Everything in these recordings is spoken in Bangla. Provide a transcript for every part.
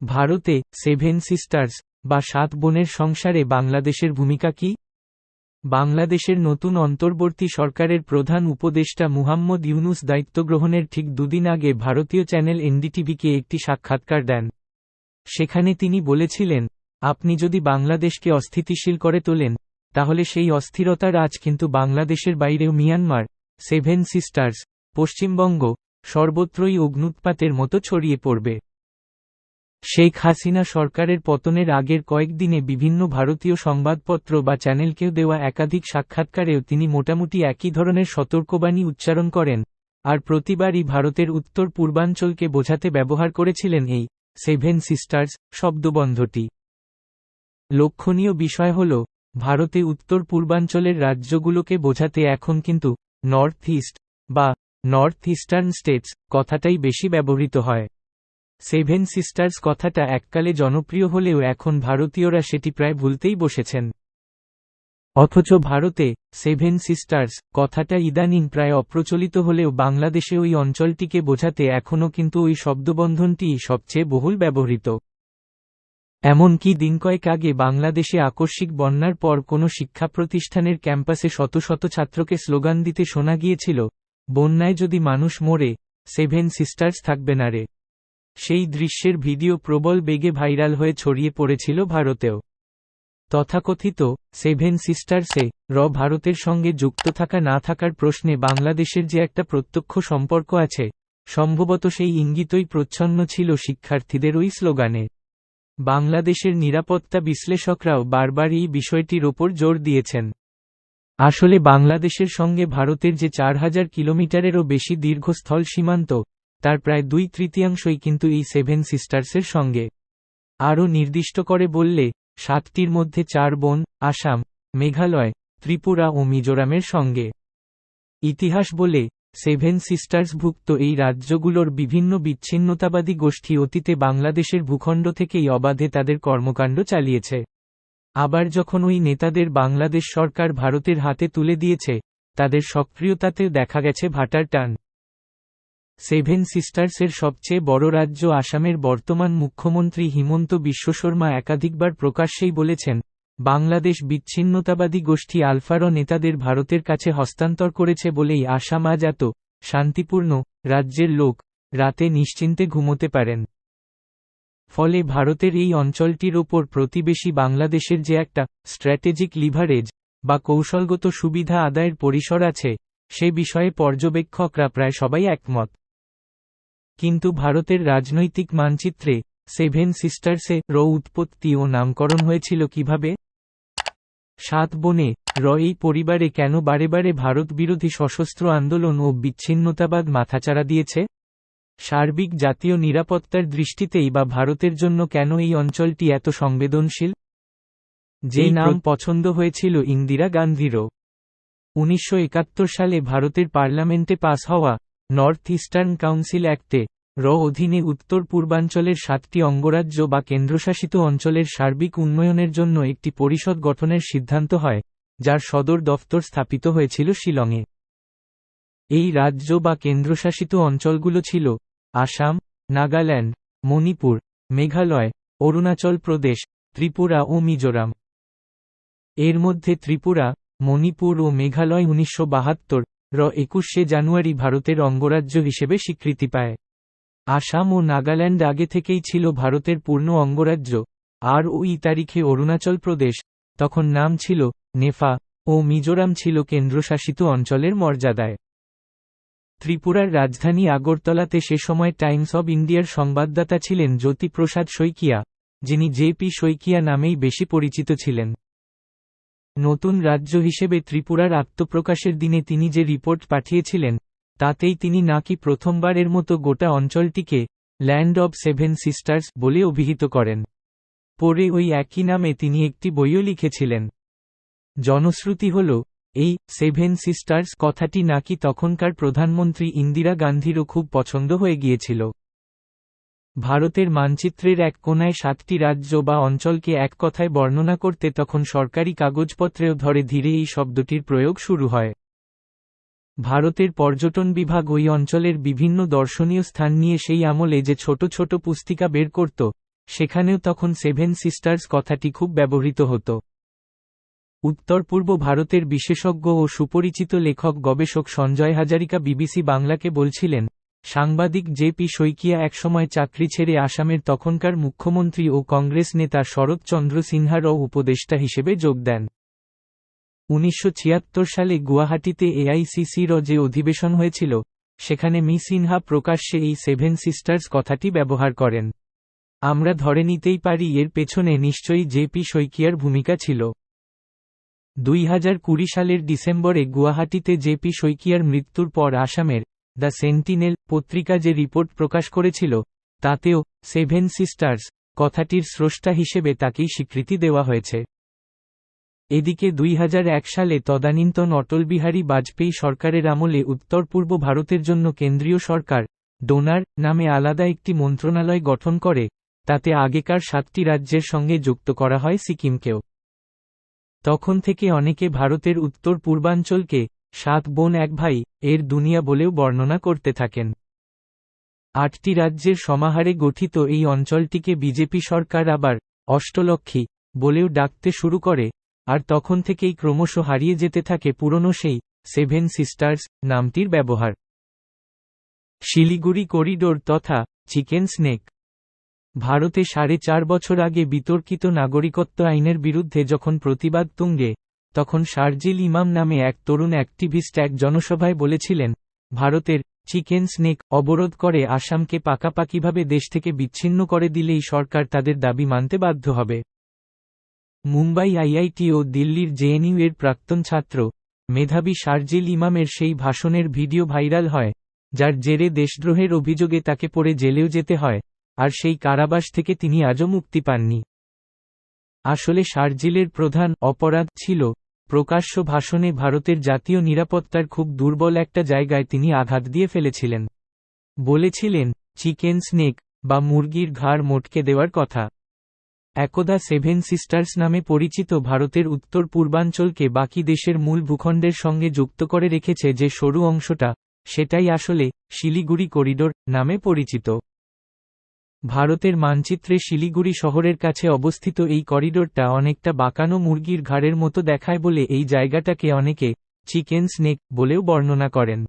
ভারতে সেভেন সিস্টার্স বা সাত বোনের সংসারে বাংলাদেশের ভূমিকা কি? বাংলাদেশের নতুন অন্তর্বর্তী সরকারের প্রধান উপদেষ্টা মুহাম্মদ ইউনুস দায়িত্ব গ্রহণের ঠিক দুদিন আগে ভারতীয় চ্যানেল এনডিটিভিকে একটি সাক্ষাৎকার দেন। সেখানে তিনি বলেছিলেন, আপনি যদি বাংলাদেশকে অস্থিতিশীল করে তোলেন, তাহলে সেই অস্থিরতার আজ কিন্তু বাংলাদেশের বাইরেও মিয়ানমার, সেভেন সিস্টার্স, পশ্চিমবঙ্গ সর্বত্রই অগ্নুৎপাতের মতো ছড়িয়ে পড়বে। শেখ হাসিনা সরকারের পতনের আগের কয়েকদিনে বিভিন্ন ভারতীয় সংবাদপত্র বা চ্যানেলকেও দেওয়া একাধিক সাক্ষাৎকারেও তিনি মোটামুটি একই ধরনের সতর্কবাণী উচ্চারণ করেন, আর প্রতিবারই ভারতের উত্তর পূর্বাঞ্চলকে বোঝাতে ব্যবহার করেছিলেন এই সেভেন সিস্টার্স শব্দবন্ধটি। লক্ষণীয় বিষয় হল, ভারতে উত্তর পূর্বাঞ্চলের রাজ্যগুলোকে বোঝাতে এখন কিন্তু নর্থ ইস্ট বা নর্থ ইস্টার্ন স্টেটস কথাটাই বেশি ব্যবহৃত হয়। সেভেন সিস্টার্স কথাটা এককালে জনপ্রিয় হলেও এখন ভারতীয়রা সেটি প্রায় ভুলতেই বসেছেন। অথচ ভারতে সেভেন সিস্টার্স কথাটা ইদানিং প্রায় অপ্রচলিত হলেও বাংলাদেশে ওই অঞ্চলটিকে বোঝাতে এখনও কিন্তু ওই শব্দবন্ধনটিই সবচেয়ে বহুল ব্যবহৃত। এমনকি দিন কয়েক আগে বাংলাদেশে আকস্মিক বন্যার পর কোনো শিক্ষা প্রতিষ্ঠানের ক্যাম্পাসে শত শত ছাত্রকে স্লোগান দিতে শোনা গিয়েছিল, বন্যায় যদি মানুষ মরে সেভেন সিস্টার্স থাকবে না রে। সেই দৃশ্যের ভিডিও প্রবল বেগে ভাইরাল হয়ে ছড়িয়ে পড়েছিল ভারতেও। তথাকথিত, সেভেন সিস্টার্সে, র ভারতের সঙ্গে যুক্ত থাকা না থাকার প্রশ্নে বাংলাদেশের যে একটা প্রত্যক্ষ সম্পর্ক আছে, সম্ভবত সেই ইঙ্গিতই প্রচ্ছন্ন ছিল শিক্ষার্থীদের ওই স্লোগানে। বাংলাদেশের নিরাপত্তা বিশ্লেষকরাও বারবার এই বিষয়টির ওপর জোর দিয়েছেন। আসলে বাংলাদেশের সঙ্গে ভারতের যে চার হাজার কিলোমিটারেরও বেশি দীর্ঘ স্থল সীমান্ত তার প্রায় দুই তৃতীয়াংশই কিন্তু এই সেভেন সিস্টার্সের সঙ্গে। আরও নির্দিষ্ট করে বললে, সাতটির মধ্যে চার বোন, আসাম, মেঘালয়, ত্রিপুরা ও মিজোরামের সঙ্গে। ইতিহাস বলে, সেভেন সিস্টার্সভুক্ত এই রাজ্যগুলোর বিভিন্ন বিচ্ছিন্নতাবাদী গোষ্ঠী অতীতে বাংলাদেশের ভূখণ্ড থেকেই অবাধে তাদের কর্মকাণ্ড চালিয়েছে। আবার যখন ওই নেতাদের বাংলাদেশ সরকার ভারতের হাতে তুলে দিয়েছে, তাদের সক্রিয়তাতে দেখা গেছে ভাটার টান। সেভেন সিস্টার্সের সবচেয়ে বড় রাজ্য আসামের বর্তমান মুখ্যমন্ত্রী হিমন্ত বিশ্ব শর্মা একাধিকবার প্রকাশ্যেই বলেছেন, বাংলাদেশ বিচ্ছিন্নতাবাদী গোষ্ঠী আলফার নেতাদের ভারতের কাছে হস্তান্তর করেছে বলেই আসাম আজ এত শান্তিপূর্ণ রাজ্যের লোক রাতে নিশ্চিন্তে ঘুমোতে পারেন। ফলে ভারতের এই অঞ্চলটির ওপর প্রতিবেশী বাংলাদেশের যে একটা স্ট্র্যাটেজিক লিভারেজ বা কৌশলগত সুবিধা আদায়ের পরিসর আছে, সে বিষয়ে পর্যবেক্ষকরা প্রায় সবাই একমত। কিন্তু ভারতের রাজনৈতিক মানচিত্রে সেভেন সিস্টার্সে র উৎপত্তি ও নামকরণ হয়েছিল কীভাবে? সাত বনে র এই পরিবারে কেন বারে বারে ভারত বিরোধী সশস্ত্র আন্দোলন ও বিচ্ছিন্নতাবাদ মাথাচাড়া দিয়েছে? সার্বিক জাতীয় নিরাপত্তার দৃষ্টিতেই বা ভারতের জন্য কেন এই অঞ্চলটি এত সংবেদনশীল? যে নাম পছন্দ হয়েছিল ইন্দিরা গান্ধীরও। উনিশশো একাত্তর সালে ভারতের পার্লামেন্টে পাস হওয়া নর্থ ইস্টার্ন কাউন্সিল অ্যাক্টে, র অধীনে উত্তর পূর্বাঞ্চলের সাতটি অঙ্গরাজ্য বা কেন্দ্রশাসিত অঞ্চলের সার্বিক উন্নয়নের জন্য একটি পরিষদ গঠনের সিদ্ধান্ত হয়, যার সদর দফতর স্থাপিত হয়েছিল শিলংয়ে। এই রাজ্য বা কেন্দ্রশাসিত অঞ্চলগুলো ছিল, আসাম, নাগাল্যান্ড, মণিপুর, মেঘালয়, অরুণাচল প্রদেশ, ত্রিপুরা ও মিজোরাম। এর মধ্যে ত্রিপুরা, মণিপুর ও মেঘালয় উনিশশো বাহাত্তর র একুশে জানুয়ারি ভারতের অঙ্গরাজ্য হিসেবে স্বীকৃতি পায়। আসাম ও নাগাল্যান্ড আগে থেকেই ছিল ভারতের পূর্ণ অঙ্গরাজ্য। আর ওই তারিখে অরুণাচল প্রদেশ, তখন নাম ছিল নেফা ও মিজোরাম ছিল কেন্দ্রশাসিত অঞ্চলের মর্যাদায়। ত্রিপুরার রাজধানী আগরতলাতে সে সময় টাইমস অব ইন্ডিয়ার সংবাদদাতা ছিলেন জ্যোতিপ্রসাদ শইকিয়া, যিনি জে পি শইকিয়া নামেই বেশি পরিচিত ছিলেন। নতুন রাজ্য হিসেবে ত্রিপুরার আত্মপ্রকাশের দিনে তিনি যে রিপোর্ট পাঠিয়েছিলেন, তাতেই তিনি নাকি প্রথমবারের মতো গোটা অঞ্চলটিকে ল্যান্ড অব সেভেন সিস্টার্স বলে অভিহিত করেন। পরে ওই একই নামে তিনি একটি বইও লিখেছিলেন। জনশ্রুতি হল, এই সেভেন সিস্টার্স কথাটি নাকি তখনকার প্রধানমন্ত্রী ইন্দিরা গান্ধীরও খুব পছন্দ হয়ে গিয়েছিল। ভারতের মানচিত্রের এক কোনায় সাতটি রাজ্য বা অঞ্চলকে এক কথায় বর্ণনা করতে তখন সরকারি কাগজপত্রেও ধরে ধীরে এই শব্দটির প্রয়োগ শুরু হয়। ভারতের পর্যটন বিভাগ ওই অঞ্চলের বিভিন্ন দর্শনীয় স্থান নিয়ে সেই আমলে যে ছোট ছোট পুস্তিকা বের করত, সেখানেও তখন সেভেন সিস্টার্স কথাটি খুব ব্যবহৃত হতো। উত্তর পূর্ব ভারতের বিশেষজ্ঞ ও সুপরিচিত লেখক গবেষক সঞ্জয় হাজারিকা বিবিসি বাংলাকে বলছিলেন সাংবাদিক জে পি শইকিয়া একসময় চাকরি ছেড়ে আসামের তখনকার মুখ্যমন্ত্রী ও কংগ্রেস নেতা শরৎচন্দ্র সিনহারও উপদেষ্টা হিসেবে যোগ দেন। উনিশশো ছিয়াত্তর সালে গুয়াহাটিতে এআইসিসির যে অধিবেশন হয়েছিল, সেখানে মি সিনহা প্রকাশ্যে এই সেভেন সিস্টার্স কথাটি ব্যবহার করেন। আমরা ধরে নিতেই পারি এর পেছনে নিশ্চয়ই জে পি শইকিয়ার ভূমিকা ছিল। দুই হাজার কুড়ি সালের ডিসেম্বরে গুয়াহাটিতে জে পি শইকিয়ার মৃত্যুর পর আসামের দ্য সেন্টিনেল পত্রিকা যে রিপোর্ট প্রকাশ করেছিল, তাতেও সেভেন সিস্টার্স কথাটির স্রষ্টা হিসেবে তাকেই স্বীকৃতি দেওয়া হয়েছে। এদিকে দুই হাজার এক সালে তদানীন্তন অটল বিহারী বাজপেয়ী সরকারের আমলে উত্তর পূর্ব ভারতের জন্য কেন্দ্রীয় সরকার ডোনার নামে আলাদা একটি মন্ত্রণালয় গঠন করে, তাতে আগেকার সাতটি রাজ্যের সঙ্গে যুক্ত করা হয় সিকিমকেও। তখন থেকে অনেকে ভারতের উত্তর পূর্বাঞ্চলকে সাত বোন এক ভাই, এর দুনিয়া বলেও বর্ণনা করতে থাকেন। আটটি রাজ্যের সমাহারে গঠিত এই অঞ্চলটিকে বিজেপি সরকার আবার অষ্টলক্ষী বলেও ডাকতে শুরু করে, আর তখন থেকেই ক্রমশ হারিয়ে যেতে থাকে পুরনো সেই সেভেন সিস্টার্স নামটির ব্যবহার। শিলিগুড়ি করিডোর তথা চিকেন স্নেক। ভারতে সাড়ে চার বছর আগে বিতর্কিত নাগরিকত্ব আইনের বিরুদ্ধে যখন প্রতিবাদ তুঙ্গে তখন শারজিল ইমাম নামে এক তরুণ অ্যাক্টিভিস্ট এক জনসভায় বলেছিলেন, ভারতের চিকেন স্নেক অবরোধ করে আসামকে পাকাপাকিভাবে দেশ থেকে বিচ্ছিন্ন করে দিলেই সরকার তাদের দাবি মানতে বাধ্য হবে। মুম্বাই আইআইটি ও দিল্লির জেএনইউ এর প্রাক্তন ছাত্র, মেধাবী শারজিল ইমামের সেই ভাষণের ভিডিও ভাইরাল হয়, যার জেরে দেশদ্রোহের অভিযোগে তাকে পড়ে জেলেও যেতে হয়, আর সেই কারাবাস থেকে তিনি আজও মুক্তি পাননি। আসলে শারজিলের প্রধান অপরাধ ছিল প্রকাশ্য ভাষণে ভারতের জাতীয় নিরাপত্তার খুব দুর্বল একটা জায়গায় তিনি আঘাত দিয়ে ফেলেছিলেন। বলেছিলেন, চিকেন স্নেক বা মুরগির ঘাড় মোটকে দেওয়ার কথা। একদা সেভেন সিস্টার্স নামে পরিচিত ভারতের উত্তর পূর্বাঞ্চলকে বাকি দেশের মূল ভূখণ্ডের সঙ্গে যুক্ত করে রেখেছে যে সরু অংশটা, সেটাই আসলে শিলিগুড়ি করিডোর নামে পরিচিত। ভারতের মানচিত্রে শিলিগুড়ি শহরের কাছে অবস্থিত এই করিডোরটা অনেকটা বাঁকানো মুরগির ঘাড়ের মতো দেখায় বলে এই জায়গাটাকে অনেকে চিকেন স্নেক বলেও বর্ণনা করেন।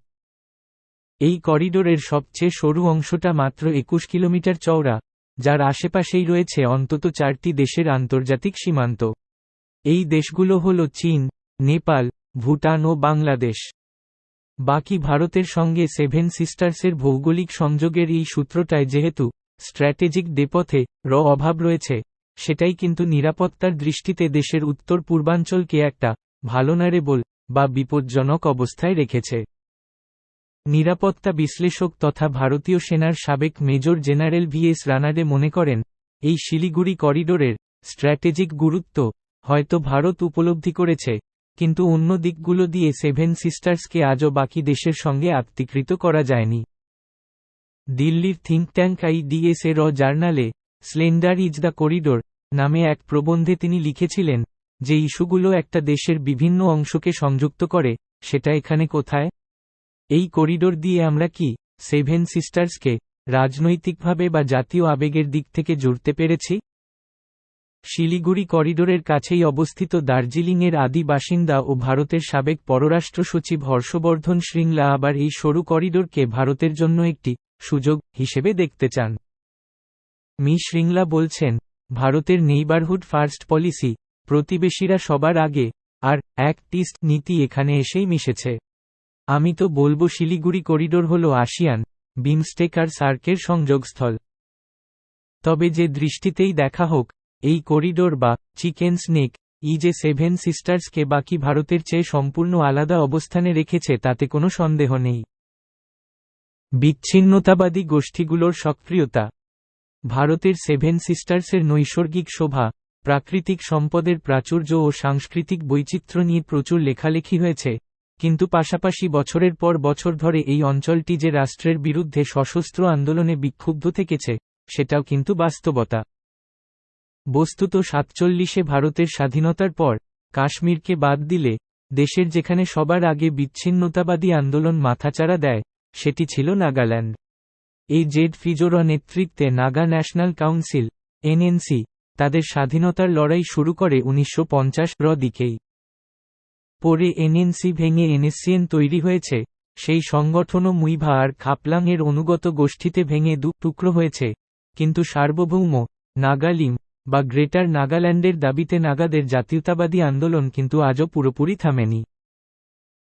এই করিডোরের সবচেয়ে সরু অংশটা মাত্র একুশ কিলোমিটার চওড়া, যার আশেপাশেই রয়েছে অন্তত চারটি দেশের আন্তর্জাতিক সীমান্ত। এই দেশগুলো হল চীন, নেপাল, ভুটান ও বাংলাদেশ। বাকি ভারতের সঙ্গে সেভেন সিস্টার্সের ভৌগোলিক সংযোগের এই সূত্রটায় যেহেতু স্ট্র্যাটেজিক দেপথে র অভাব রয়েছে, সেটাই কিন্তু নিরাপত্তার দৃষ্টিতে দেশের উত্তর পূর্বাঞ্চলকে একটা ভালো নারেবল বা বিপজ্জনক অবস্থায় রেখেছে। নিরাপত্তা বিশ্লেষক তথা ভারতীয় সেনার সাবেক major general V S Ranade মনে করেন, এই শিলিগুড়ি করিডোরের স্ট্র্যাটেজিক গুরুত্ব হয়তো ভারত উপলব্ধি করেছে, কিন্তু অন্য দিকগুলো দিয়ে সেভেন সিস্টার্সকে আজও বাকি দেশের সঙ্গে আত্মীকৃত করা যায়নি। দিল্লির থিঙ্ক ট্যাঙ্ক আইডিএস এর জার্নালে স্লেন্ডার ইজ দ্য করিডোর নামে এক প্রবন্ধে তিনি লিখেছিলেন, যে ইস্যুগুলো একটা দেশের বিভিন্ন অংশকে সংযুক্ত করে, সেটা এখানে কোথায়? এই করিডোর দিয়ে আমরা কি সেভেন সিস্টার্সকে রাজনৈতিকভাবে বা জাতীয় আবেগের দিক থেকে জুড়তে পেরেছি? শিলিগুড়ি করিডোরের কাছেই অবস্থিত দার্জিলিংয়ের আদি বাসিন্দা ও ভারতের সাবেক পররাষ্ট্র সচিব হর্ষবর্ধন শৃঙ্গলা আবার এই সরু করিডোরকে ভারতের জন্য একটি সুযোগ হিসেবে দেখতে চান। মি শৃঙ্গলা বলছেন, ভারতের নেইবারহুড ফার্স্ট পলিসি, প্রতিবেশীরা সবার আগে, আর এক টিস্ট নীতি এখানে এসেই মিশেছে। আমি তো বলব শিলিগুড়ি করিডোর হল আসিয়ান বিমস্টেক আর সার্কের সংযোগস্থল। তবে যে দৃষ্টিতেই দেখা হোক, এই করিডোর বা চিকেন স্নেক, ই যে সেভেন সিস্টার্সকে বাকি ভারতের চেয়ে সম্পূর্ণ আলাদা অবস্থানে রেখেছে তাতে কোনো সন্দেহ নেই। বিচ্ছিন্নতাবাদী গোষ্ঠীগুলোর সক্রিয়তা, ভারতের সেভেন সিস্টার্সের নৈসর্গিক শোভা, প্রাকৃতিক সম্পদের প্রাচুর্য ও সাংস্কৃতিক বৈচিত্র্য নিয়ে প্রচুর লেখালেখি হয়েছে, কিন্তু পাশাপাশি বছরের পর বছর ধরে এই অঞ্চলটি যে রাষ্ট্রের বিরুদ্ধে সশস্ত্র আন্দোলনে বিক্ষুব্ধ থেকেছে, সেটাও কিন্তু বাস্তবতা। বস্তুত সাতচল্লিশে ভারতের স্বাধীনতার পর, কাশ্মীরকে বাদ দিলে, দেশের যেখানে সবার আগে বিচ্ছিন্নতাবাদী আন্দোলন মাথাচাড়া দেয় সেটি ছিল নাগাল্যান্ড। এই জেড ফিজোর নেতৃত্বে নাগা ন্যাশনাল কাউন্সিল, এনএনসি, তাদের স্বাধীনতার লড়াই শুরু করে উনিশশো পঞ্চাশ র দিকেই। পরে এনএনসি ভেঙে এনএসসিএন তৈরি হয়েছে, সেই সংগঠনও মুইভা আর খাপলাং এর অনুগত গোষ্ঠীতে ভেঙে দু টুকরো হয়েছে, কিন্তু সার্বভৌম, নাগালিম, বা গ্রেটার নাগাল্যান্ডের দাবিতে নাগাদের জাতীয়তাবাদী আন্দোলন কিন্তু আজও পুরোপুরি থামেনি।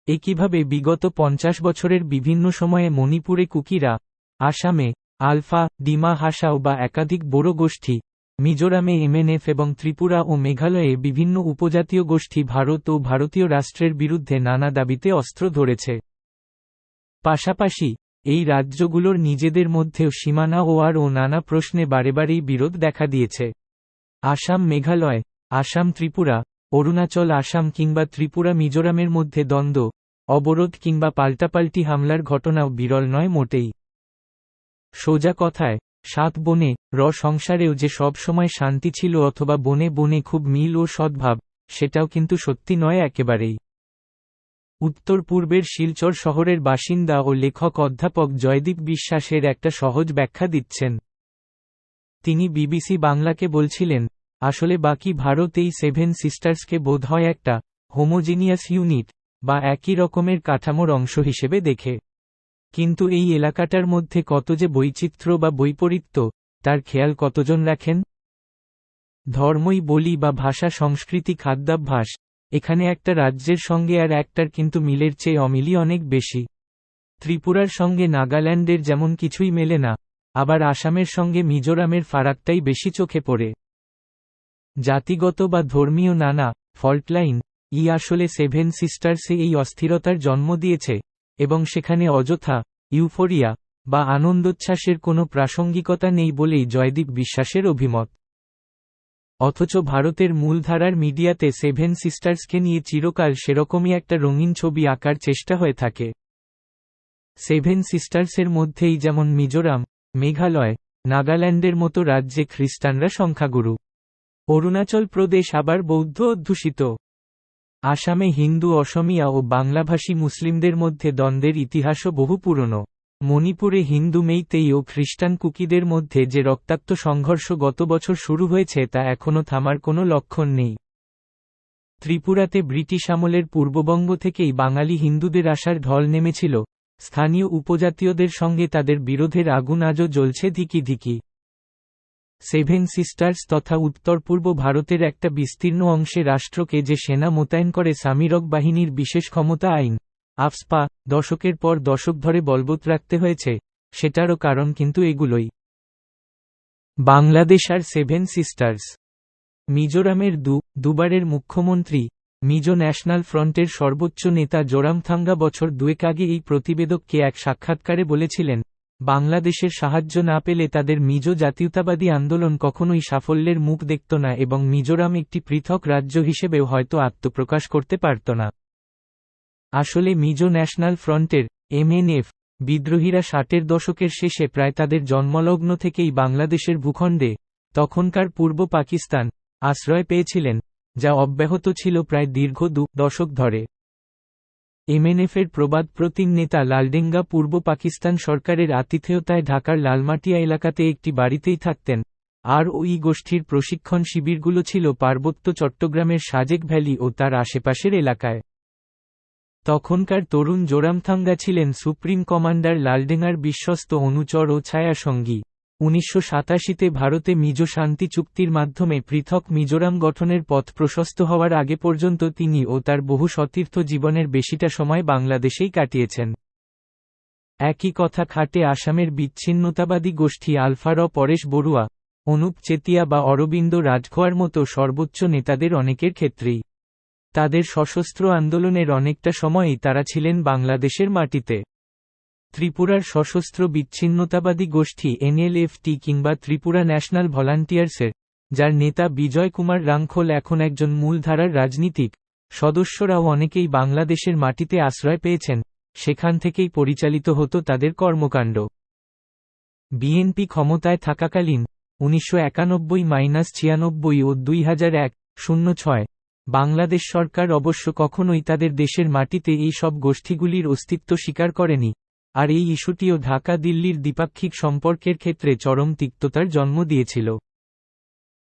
একইভাবে বিগত পঞ্চাশ বছরের বিভিন্ন সময়ে মণিপুরে কুকিরা, আসামে, আলফা, ডিমা হাসাও বা একাধিক বড় গোষ্ঠী, মিজোরামে এমএনএফ এবং ত্রিপুরা ও মেঘালয়ে বিভিন্ন উপজাতীয় গোষ্ঠী ভারত ও ভারতীয় রাষ্ট্রের বিরুদ্ধে নানা দাবিতে অস্ত্র ধরেছে। পাশাপাশি, এই রাজ্যগুলোর নিজেদের মধ্যেও সীমানা ও নানা প্রশ্নে বারে বারেই বিরোধ দেখা দিয়েছে। আসাম, মেঘালয়, আসাম, ত্রিপুরা অরুণাচল, আসাম কিংবা ত্রিপুরা, মিজোরামের মধ্যে দ্বন্দ্ব, অবরোধ কিংবা পাল্টাপাল্টি হামলার ঘটনাও বিরল নয় মোটেই। সোজা কথায়, সাত বনে, র সংসারেও যে সব সময় শান্তি ছিল অথবা বনে বনে খুব মিল ও সদ্ভাব, সেটাও কিন্তু সত্যি নয় একেবারেই। উত্তর পূর্বের শিলচর শহরের বাসিন্দা ও লেখক অধ্যাপক জয়দীপ বিশ্বাসের একটা সহজ ব্যাখ্যা দিচ্ছেন। তিনি বিবিসি বাংলাকে বলছিলেন আসলে বাকি ভারত এই সেভেন সিস্টার্সকে বোধ হয় একটা হোমোজিনিয়াস ইউনিট বা একই রকমের কাঠামোর অংশ হিসেবে দেখে। কিন্তু এই এলাকাটার মধ্যে কত যে বৈচিত্র্য বা বৈপরীত্য, তার খেয়াল কতজন রাখেন? ধর্মই বলি বা ভাষা, সংস্কৃতি, খাদ্যাভ্যাস, এখানে একটা রাজ্যের সঙ্গে আর একটার কিন্তু মিলের চেয়ে অমিলই অনেক বেশি। ত্রিপুরার সঙ্গে নাগাল্যান্ডের যেমন কিছুই মেলে না, আবার আসামের সঙ্গে মিজোরামের ফারাকটাই বেশি চোখে পড়ে। জাতিগত বা ধর্মীয় নানা ফল্টলাইন ই আসলে সেভেন সিস্টার্সে এই অস্থিরতার জন্ম দিয়েছে, এবং সেখানে অযথা ইউফোরিয়া বা আনন্দোচ্ছ্বাসের কোনো প্রাসঙ্গিকতা নেই বলেই জয়দীপ বিশ্বাসের অভিমত। অথচ ভারতের মূলধারার মিডিয়াতে সেভেন সিস্টার্সকে নিয়ে চিরকাল সেরকমই একটা রঙিন ছবি আঁকার চেষ্টা হয়ে থাকে। সেভেন সিস্টার্সের মধ্যেই যেমন মিজোরাম, মেঘালয়, নাগাল্যান্ডের মতো রাজ্যে খ্রিস্টানরা সংখ্যাগুরু। অরুণাচল প্রদেশ আবার বৌদ্ধ অধ্যুষিত। আসামে হিন্দু, অসমিয়া ও বাংলাভাষী মুসলিমদের মধ্যে দ্বন্দ্বের ইতিহাসও বহু পুরনো। মণিপুরে হিন্দু মেইতেই ও খ্রিস্টান কুকিদের মধ্যে যে রক্তাক্ত সংঘর্ষ গত বছর শুরু হয়েছে তা এখনও থামার কোনো লক্ষণ নেই। ত্রিপুরাতে ব্রিটিশ আমলের পূর্ববঙ্গ থেকেই বাঙালি হিন্দুদের আসার ঢল নেমেছিল। স্থানীয় উপজাতীয়দের সঙ্গে তাদের বিরোধের আগুন আজও জ্বলছে ধিকি ধিকি। সেভেন সিস্টার্স তথা উত্তর পূর্ব ভারতের একটা বিস্তীর্ণ অংশে রাষ্ট্রকে যে সেনা মোতায়েন করে সামিরক বাহিনীর বিশেষ ক্ষমতা আইন, আফস্পা, দশকের পর দশক ধরে বলবৎ রাখতে হয়েছে, সেটারও কারণ কিন্তু এগুলোই। বাংলাদেশ আর সেভেন সিস্টার্স। মিজোরামের দু, দুবারের মুখ্যমন্ত্রী, মিজো ন্যাশনাল ফ্রন্টের সর্বোচ্চ নেতা জোরামথাঙ্গা বছর দুয়েক আগে এই প্রতিবেদককে এক সাক্ষাৎকারে বলেছিলেন বাংলাদেশের সাহায্য না পেলে তাদের মিজো জাতীয়তাবাদী আন্দোলন কখনোই সাফল্যের মুখ দেখত না এবং মিজোরাম একটি পৃথক রাজ্য হিসেবেও হয়তো আত্মপ্রকাশ করতে পারত না। আসলে মিজো ন্যাশনাল ফ্রন্টের এমএনএফ বিদ্রোহীরা ষাটের দশকের শেষে প্রায় তাদের জন্মলগ্ন থেকেই বাংলাদেশের ভূখণ্ডে, তখনকার পূর্ব পাকিস্তান, আশ্রয় পেয়েছিলেন, যা অব্যাহত ছিল প্রায় দীর্ঘ দু দশক ধরে। এমএনএফের প্রবাদ প্রতিম নেতা লালডেঙ্গা পূর্ব পাকিস্তান সরকারের আতিথেয়তায় ঢাকার লালমাটিয়া এলাকাতে একটি বাড়িতেই থাকতেন। আর ওই গোষ্ঠীর প্রশিক্ষণ শিবিরগুলো ছিল পার্বত্য চট্টগ্রামের সাজেক ভ্যালি ও তার আশেপাশের এলাকায়। তখনকার তরুণ জোরামথাঙ্গা ছিলেন সুপ্রিম কমান্ডার লালডেঙ্গার বিশ্বস্ত অনুচর ও ছায়াসঙ্গী। উনিশশো সাতাশিতে ভারতে মিজো শান্তি চুক্তির মাধ্যমে পৃথক মিজোরাম গঠনের পথ প্রশস্ত হওয়ার আগে পর্যন্ত তিনি ও তার বহু সতীর্থ জীবনের বেশিটা সময় বাংলাদেশেই কাটিয়েছেন। একই কথা খাটে আসামের বিচ্ছিন্নতাবাদী গোষ্ঠী আলফার পরেশ বড়ুয়া, অনুপ চেতিয়া বা অরবিন্দ রাজখোয়ার মতো সর্বোচ্চ নেতাদের অনেকের ক্ষেত্রেই। তাদের সশস্ত্র আন্দোলনের অনেকটা সময়ই তারা ছিলেন বাংলাদেশের মাটিতে। ত্রিপুরার সশস্ত্র বিচ্ছিন্নতাবাদী গোষ্ঠী এনএলএফটি কিংবা ত্রিপুরা ন্যাশনাল ভলান্টিয়ার্সের, যার নেতা বিজয় কুমার রাংখোল এখন একজন মূলধারার রাজনীতিক, সদস্যরাও অনেকেই বাংলাদেশের মাটিতে আশ্রয় পেয়েছেন, সেখান থেকেই পরিচালিত হতো তাদের কর্মকাণ্ড। বিএনপি ক্ষমতায় থাকাকালীন, উনিশশো একানব্বই মাইনাস ছিয়ানব্বই ও দুই হাজার এক, শূন্য ছয়, বাংলাদেশ সরকার অবশ্য কখনোই তাদের দেশের মাটিতে এই সব গোষ্ঠীগুলির অস্তিত্ব স্বীকার করেনি। আর এই ইস্যুটিও ঢাকা দিল্লির দ্বিপাক্ষিক সম্পর্কের ক্ষেত্রে চরম তিক্ততার জন্ম দিয়েছিল।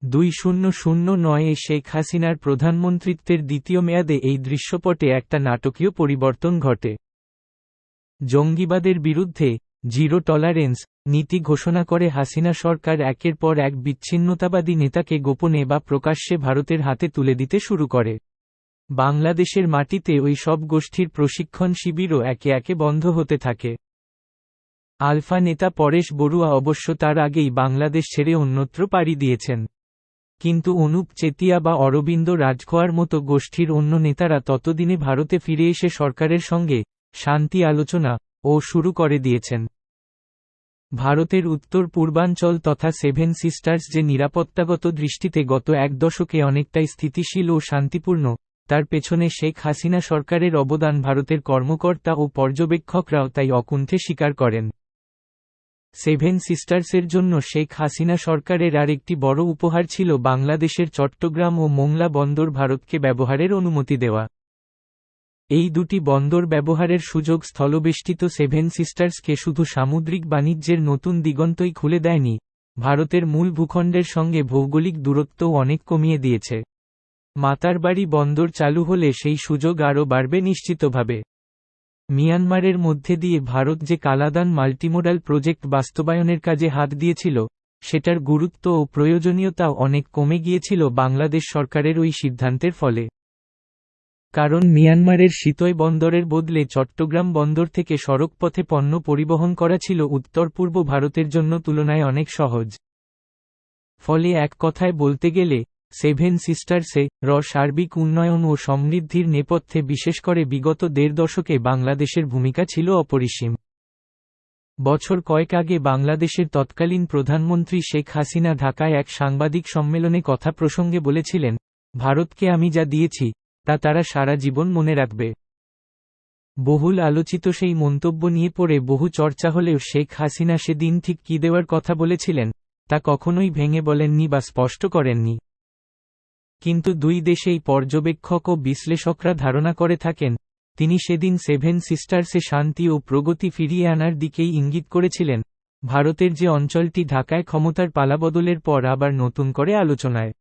দুই শূন্য শূন্য নয়ে শেখ হাসিনার প্রধানমন্ত্রিত্বের দ্বিতীয় মেয়াদে এই দৃশ্যপটে একটা নাটকীয় পরিবর্তন ঘটে। জঙ্গিবাদের বিরুদ্ধে জিরো টলারেন্স নীতি ঘোষণা করে হাসিনা সরকার একের পর এক বিচ্ছিন্নতাবাদী নেতাকে গোপনে বা প্রকাশ্যে ভারতের হাতে তুলে দিতে শুরু করে। বাংলাদেশের মাটিতে ওই সব গোষ্ঠীর প্রশিক্ষণ শিবিরও একে একে বন্ধ হতে থাকে। আলফা নেতা পরেশ বড়ুয়া অবশ্য তার আগেই বাংলাদেশ ছেড়ে অন্যত্র পাড়ি দিয়েছেন। কিন্তু অনুপ চেতিয়া বা অরবিন্দ রাজখোয়ার মতো গোষ্ঠীর অন্য নেতারা ততদিনে ভারতে ফিরে এসে সরকারের সঙ্গে শান্তি আলোচনা ও শুরু করে দিয়েছেন। ভারতের উত্তর পূর্বাঞ্চল তথা সেভেন সিস্টার্স যে নিরাপত্তাগত দৃষ্টিতে গত এক দশকে অনেকটাই স্থিতিশীল ও শান্তিপূর্ণ তার পেছনে শেখ হাসিনা সরকারের অবদান ভারতের কর্মকর্তা ও পর্যবেক্ষকরাও তাই অকুণ্ঠে স্বীকার করেন। সেভেন সিস্টার্সের জন্য শেখ হাসিনা সরকারের আরেকটি বড় উপহার ছিল বাংলাদেশের চট্টগ্রাম ও মোংলা বন্দর ভারতকে ব্যবহারের অনুমতি দেওয়া। এই দুটি বন্দর ব্যবহারের সুযোগ স্থলবেষ্টিত সেভেন সিস্টার্সকে শুধু সামুদ্রিক বাণিজ্যের নতুন দিগন্তই খুলে দেয়নি, ভারতের মূল ভূখণ্ডের সঙ্গে ভৌগোলিক দূরত্বও অনেক কমিয়ে দিয়েছে। মাতারবাড়ি বন্দর চালু হলে সেই সুযোগ আরও বাড়বে নিশ্চিতভাবে। মিয়ানমারের মধ্যে দিয়ে ভারত যে কালাদান মাল্টিমোডাল প্রজেক্ট বাস্তবায়নের কাজে হাত দিয়েছিল, সেটার গুরুত্ব ও প্রয়োজনীয়তাও অনেক কমে গিয়েছিল বাংলাদেশ সরকারের ওই সিদ্ধান্তের ফলে। কারণ মিয়ানমারের শীতই বন্দরের বদলে চট্টগ্রাম বন্দর থেকে সড়কপথে পণ্য পরিবহন করা ছিল উত্তর পূর্ব ভারতের জন্য তুলনায় অনেক সহজ। ফলে এক কথায় বলতে গেলে সেভেন সিস্টার্সে র সার্বিক উন্নয়ন ও সমৃদ্ধির নেপথ্যে বিশেষ করে বিগত দেড় দশকে বাংলাদেশের ভূমিকা ছিল অপরিসীম। বছর কয়েক আগে বাংলাদেশের তৎকালীন প্রধানমন্ত্রী শেখ হাসিনা ঢাকায় এক সাংবাদিক সম্মেলনে কথা প্রসঙ্গে বলেছিলেন, ভারতকে আমি যা দিয়েছি, তা তারা সারা জীবন মনে রাখবে। বহুল আলোচিত সেই মন্তব্য নিয়ে পড়ে বহু চর্চা হলেও শেখ হাসিনা সেদিন ঠিক কী দেওয়ার কথা বলেছিলেন, তা কখনোই ভেঙে বলেননি বা স্পষ্ট করেননি। কিন্তু দুই দেশেই পর্যবেক্ষক ও বিশ্লেষকরা ধারণা করে থাকেন, তিনি সেদিন সেভেন সিস্টার্সে শান্তি ও প্রগতি ফিরিয়ে আনার দিকেই ইঙ্গিত করেছিলেন। ভারতের যে অঞ্চলটি ঢাকায় ক্ষমতার পালাবদলের পর আবার নতুন করে আলোচনায়।